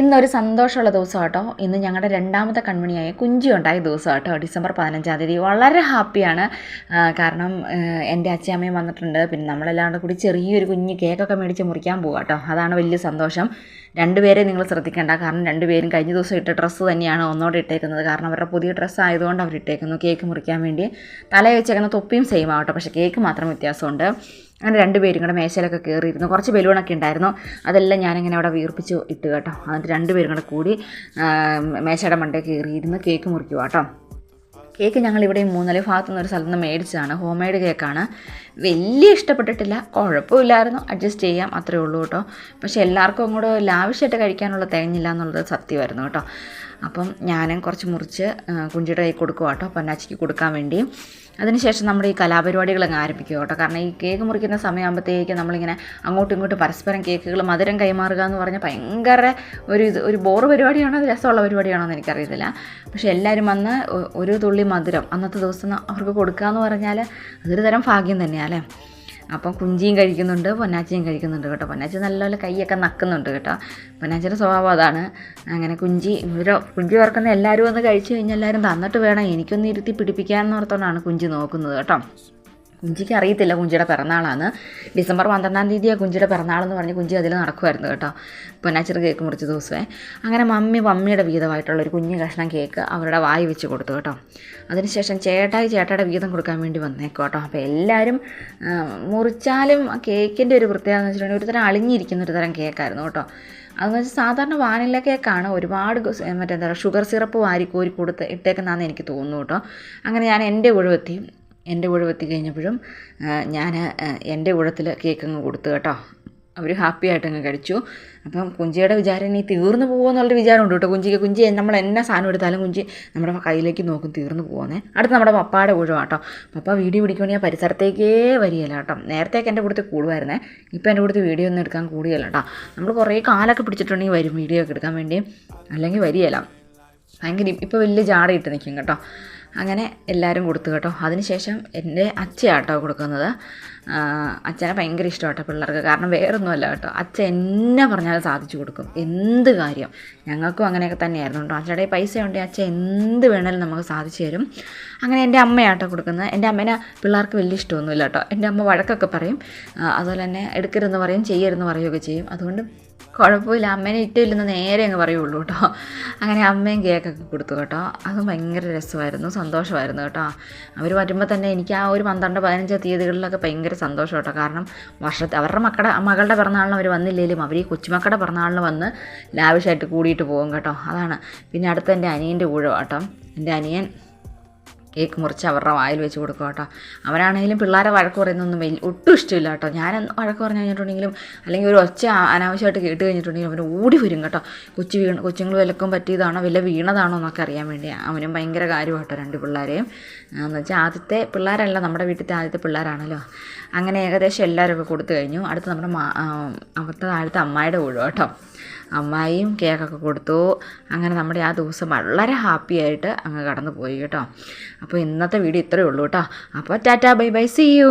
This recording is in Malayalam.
ഇന്നൊരു സന്തോഷമുള്ള ദിവസം കേട്ടോ ഇന്ന് ഞങ്ങളുടെ രണ്ടാമത്തെ കൺമണിയായ കുഞ്ചി ഉണ്ടായ ദിവസം കേട്ടോ ഡിസംബർ പതിനഞ്ചാം തീയതി. വളരെ ഹാപ്പിയാണ്. കാരണം എന്റെ അച്ഛയമ്മയും വന്നിട്ടുണ്ട്. പിന്നെ നമ്മളെല്ലാം കൂടി ചെറിയൊരു കുഞ്ഞ് കേക്കൊക്കെ മേടിച്ച് മുറിക്കാൻ പോകാം കേട്ടോ അതാണ് വലിയ സന്തോഷം. രണ്ടുപേരെ നിങ്ങൾ ശ്രദ്ധിക്കേണ്ട. കാരണം രണ്ടുപേരും കഴിഞ്ഞ ദിവസം ഇട്ട ഡ്രസ്സ് തന്നെയാണ് ഒന്നോടെ ഇട്ടേക്കുന്നത്. കാരണം അവരുടെ പുതിയ ഡ്രസ്സ് ആയതുകൊണ്ട് അവർ ഇട്ടേക്കുന്നു. കേക്ക് മുറിക്കാൻ വേണ്ടി. തലയിൽ വെച്ചേക്കുന്ന തൊപ്പിയും സെയിം ആവട്ടെ. പക്ഷേ കേക്ക് മാത്രം വ്യത്യാസമുണ്ട്. അങ്ങനെ രണ്ടുപേരും കൂടെ മേശയിലൊക്കെ കയറിയിരുന്നു കുറച്ച് ബലൂണൊക്കെ ഉണ്ടായിരുന്നു. അതെല്ലാം ഞാനിങ്ങനെ അവിടെ വീർപ്പിച്ച് ഇട്ട് കേട്ടോ. എന്നിട്ട് രണ്ടുപേരും കൂടെ കൂടി മേശയുടെ മണ്ടേ കയറിയിരുന്ന് കേക്ക് മുറിക്കുക കേട്ടോ. കേക്ക് ഞങ്ങൾ ഇവിടെ മൂന്നല ഭാഗത്തു നിന്ന് ഒരു സ്ഥലത്ത് നിന്ന് മേടിച്ചതാണ്. ഹോം മെയ്ഡ് കേക്കാണ്. വലിയ ഇഷ്ടപ്പെട്ടിട്ടില്ല. കുഴപ്പമില്ലായിരുന്നു. അഡ്ജസ്റ്റ് ചെയ്യാം. അത്രേ ഉള്ളൂ കേട്ടോ. പക്ഷെ എല്ലാവർക്കും അങ്ങോട്ട് ലാവിഷായിട്ട് കഴിക്കാനുള്ള തികഞ്ഞില്ല എന്നുള്ളത് സത്യമായിരുന്നു കേട്ടോ. അപ്പം ഞാനും കുറച്ച് മുറിച്ച് കുഞ്ചിയുടെ കൈ കൊടുക്കുക കേട്ടോ പൊന്നാച്ചിക്ക് കൊടുക്കാൻ വേണ്ടി. അതിനുശേഷം നമ്മുടെ ഈ കലാപരിപാടികൾ അങ്ങ് ആരംഭിക്കുക കേട്ടോ. കാരണം ഈ കേക്ക് മുറിക്കുന്ന സമയമാകുമ്പോഴത്തേക്ക് നമ്മളിങ്ങനെ അങ്ങോട്ടും ഇങ്ങോട്ടും പരസ്പരം കേക്കുകൾ മധുരം കൈമാറുക എന്ന് പറഞ്ഞാൽ ഭയങ്കര ഒരു ഇത് ഒരു ബോർ പരിപാടിയാണോ അത്? രസമുള്ള പരിപാടിയാണോ എന്ന് എനിക്കറിയത്തില്ല. പക്ഷേ എല്ലാവരും വന്ന് ഒരു തുള്ളി മധുരം അന്നത്തെ ദിവസം അവർക്ക് കൊടുക്കുക എന്ന് പറഞ്ഞാൽ അതൊരു തരം ഭാഗ്യം തന്നെയാണ് അല്ലേ? അപ്പം കുഞ്ചിയും കഴിക്കുന്നുണ്ട് പൊന്നാച്ചിയും കഴിക്കുന്നുണ്ട് കേട്ടോ. പൊന്നാച്ചി നല്ലപോലെ കൈയൊക്കെ നക്കുന്നുണ്ട് കേട്ടോ. പൊന്നാച്ചിയുടെ സ്വഭാവം അതാണ്. അങ്ങനെ കുഞ്ചി ഇവരോ കുഞ്ചി ഓർക്കുന്ന എല്ലാവരും ഒന്ന് കഴിച്ചു കഴിഞ്ഞാൽ എല്ലാവരും തന്നിട്ട് വേണം എനിക്കൊന്ന് ഇരുത്തി പിടിപ്പിക്കാമെന്ന് ഓർത്തോണ്ടാണ് കുഞ്ചി നോക്കുന്നത് കേട്ടോ. കുഞ്ചിക്ക് അറിയത്തില്ല കുഞ്ചിയുടെ പിറന്നാളാണ് ഡിസംബർ പന്ത്രണ്ടാം തീയതിയാണ് കുഞ്ചിയുടെ പിറന്നാളെന്ന് പറഞ്ഞ് കുഞ്ചി അതിൽ നടക്കുമായിരുന്നു കേട്ടോ. പൊന്നാച്ചിറ കേക്ക് മുറിച്ച ദിവസമേ. അങ്ങനെ മമ്മി മമ്മിയുടെ വീതമായിട്ടുള്ള ഒരു കുഞ്ഞു കഷ്ണം കേക്ക് അവരുടെ വായി വെച്ച് കൊടുത്തു കേട്ടോ. അതിനുശേഷം ചേട്ടായി ചേട്ടായുടെ വീതം കൊടുക്കാൻ വേണ്ടി വന്നേക്കോ കേട്ടോ. അപ്പോൾ എല്ലാവരും മുറിച്ചാലും കേക്കിന്റെ ഒരു പ്രത്യേകത എന്ന് വെച്ചിട്ടുണ്ടെങ്കിൽ ഒരു തരം അളിഞ്ഞിരിക്കുന്ന ഒരു തരം കേക്കായിരുന്നു കേട്ടോ. അതെന്ന് വെച്ചാൽ സാധാരണ വാനില കേക്കാണ് ഒരുപാട് മറ്റേ മറ്റെന്താ പറയുക ഷുഗർ സിറപ്പ് വാരി കോരി കൊടുത്ത് ഇട്ടേക്കുന്നതാണെന്ന് എനിക്ക് തോന്നുന്നു കേട്ടോ. അങ്ങനെ ഞാൻ എന്റെ ഒഴിവെത്തി എന്റെ വെത്തി കഴിഞ്ഞപ്പോഴും ഞാൻ എന്റെ ഊഴത്തിൽ കേക്ക് അങ്ങ് കൊടുത്തു കേട്ടോ. അവർ ഹാപ്പി ആയിട്ട് അങ്ങ് കഴിച്ചു. അപ്പം കുഞ്ചിയുടെ വിചാരം ഇനി തീർന്നു പോകുമെന്നുള്ളൊരു വിചാരമുണ്ട് കേട്ടോ. കുഞ്ചിക്ക് കുഞ്ചി നമ്മൾ എന്നാ സാധനം എടുത്താലും കുഞ്ചി നമ്മുടെ കയ്യിലേക്ക് നോക്കും തീർന്നു പോകുന്നേ അടുത്ത് നമ്മുടെ പപ്പായുടെ ഊഴമാണ് കേട്ടോ പപ്പ വീഡിയോ പിടിക്കുകയാണെങ്കിൽ ആ പരിസരത്തേക്കേ വരികയില്ല കേട്ടോ. നേരത്തേക്ക് എന്റെ കൂടുതൽ കൂടുമായിരുന്നേ. ഇപ്പം എന്റെ കൂടുതൽ വീഡിയോ ഒന്നും എടുക്കാൻ കൂടുകയില്ല കേട്ടോ. നമ്മൾ കുറേ കാലൊക്കെ പിടിച്ചിട്ടുണ്ടെങ്കിൽ വരും വീഡിയോ ഒക്കെ എടുക്കാൻ വേണ്ടി അല്ലെങ്കിൽ വരികയില്ല. ഭയങ്കര ഇപ്പോൾ വലിയ ജാടയിട്ട് നിൽക്കും കേട്ടോ. അങ്ങനെ എല്ലാവരും കൊടുത്തു കേട്ടോ. അതിനുശേഷം എന്റെ അച്ഛയാട്ടോ കൊടുക്കുന്നത്. അച്ഛനെ ഭയങ്കര ഇഷ്ടമാട്ടോ പിള്ളേർക്ക്. കാരണം വേറൊന്നുമല്ല കേട്ടോ. അച്ഛൻ എന്നെ പറഞ്ഞാലും സാധിച്ചു കൊടുക്കും. എന്ത് കാര്യം? ഞങ്ങൾക്കും അങ്ങനെയൊക്കെ തന്നെയായിരുന്നു കേട്ടോ. അച്ഛടെ പൈസ ഉണ്ടെങ്കിൽ അച്ഛൻ എന്ത് വേണേലും നമുക്ക് സാധിച്ചു തരും. അങ്ങനെ എന്റെ അമ്മയാട്ടോ കൊടുക്കുന്നത്. എന്റെ അമ്മേനെ പിള്ളേർക്ക് വലിയ ഇഷ്ടമൊന്നുമില്ല കേട്ടോ. എന്റെ അമ്മ വഴക്കൊക്കെ പറയും. അതുപോലെ തന്നെ എടുക്കരുതെന്ന് പറയും ചെയ്യരുതെന്ന് പറയുകയൊക്കെ ചെയ്യും. അതുകൊണ്ട് കുഴപ്പമില്ല. അമ്മേനെ ഇട്ടില്ലെന്ന് നേരെ അങ്ങ് പറയുള്ളൂ കേട്ടോ. അങ്ങനെ അമ്മയും കേക്കൊക്കെ കൊടുത്തു കേട്ടോ. അത് ഭയങ്കര രസമായിരുന്നു. സന്തോഷമായിരുന്നു കേട്ടോ. അവർ വരുമ്പോൾ തന്നെ എനിക്ക് ആ ഒരു പന്ത്രണ്ട് പതിനഞ്ച് തീയതികളിലൊക്കെ ഭയങ്കര സന്തോഷം കേട്ടോ. കാരണം വർഷത്തെ അവരുടെ മക്കളുടെ മകളുടെ പിറന്നാളിന് അവർ വന്നില്ലെങ്കിലും അവർ ഈ കൊച്ചുമക്കളുടെ പിറന്നാളിന് വന്ന് ലാവിഷായിട്ട് കൂടിയിട്ട് പോകും കേട്ടോ. അതാണ്. പിന്നെ അടുത്ത എന്റെ അനിയന്റെ കൂടെ കേട്ടോ എന്റെ അനിയൻ കേക്ക് മുറിച്ച് അവരുടെ വായിൽ വെച്ച് കൊടുക്കും കേട്ടോ. അവരാണെങ്കിലും പിള്ളേരെ വഴക്ക് പറയുന്നൊന്നും വലിയ ഒട്ടും ഇഷ്ടമില്ല കേട്ടോ. ഞാൻ വഴക്ക് പറഞ്ഞു കഴിഞ്ഞിട്ടുണ്ടെങ്കിലും അല്ലെങ്കിൽ ഒരു ഒച്ച അനാവശ്യമായിട്ട് കേട്ട് കഴിഞ്ഞിട്ടുണ്ടെങ്കിലും അവന് ഓടി വരും കേട്ടോ. കൊച്ചു വീണ കൊച്ചുങ്ങൾ വിലക്കും പറ്റിയതാണോ വല്ല വീണതാണോ എന്നൊക്കെ അറിയാൻ വേണ്ടി അവനും ഭയങ്കര കാര്യമാട്ടോ രണ്ട് പിള്ളേരെയും. എന്ന് വെച്ചാൽ ആദ്യത്തെ പിള്ളേരല്ല നമ്മുടെ വീട്ടിലത്തെ ആദ്യത്തെ പിള്ളേരാണല്ലോ. അങ്ങനെ ഏകദേശം എല്ലാവരും കൊടുത്തു കഴിഞ്ഞു. അടുത്ത് നമ്മുടെ അവിടുത്തെ താഴത്തെ അമ്മായിയുടെ ഊഴം കേട്ടോ. അമ്മായിയും കേക്കൊക്കെ കൊടുത്തു. അങ്ങനെ നമ്മുടെ ആ ദിവസം വളരെ ഹാപ്പി ആയിട്ട് അങ്ങ് കടന്നു പോയി കേട്ടോ. അപ്പോൾ ഇന്നത്തെ വീഡിയോ ഇത്രയേ ഉള്ളൂ കേട്ടോ. അപ്പോൾ tata bye bye see you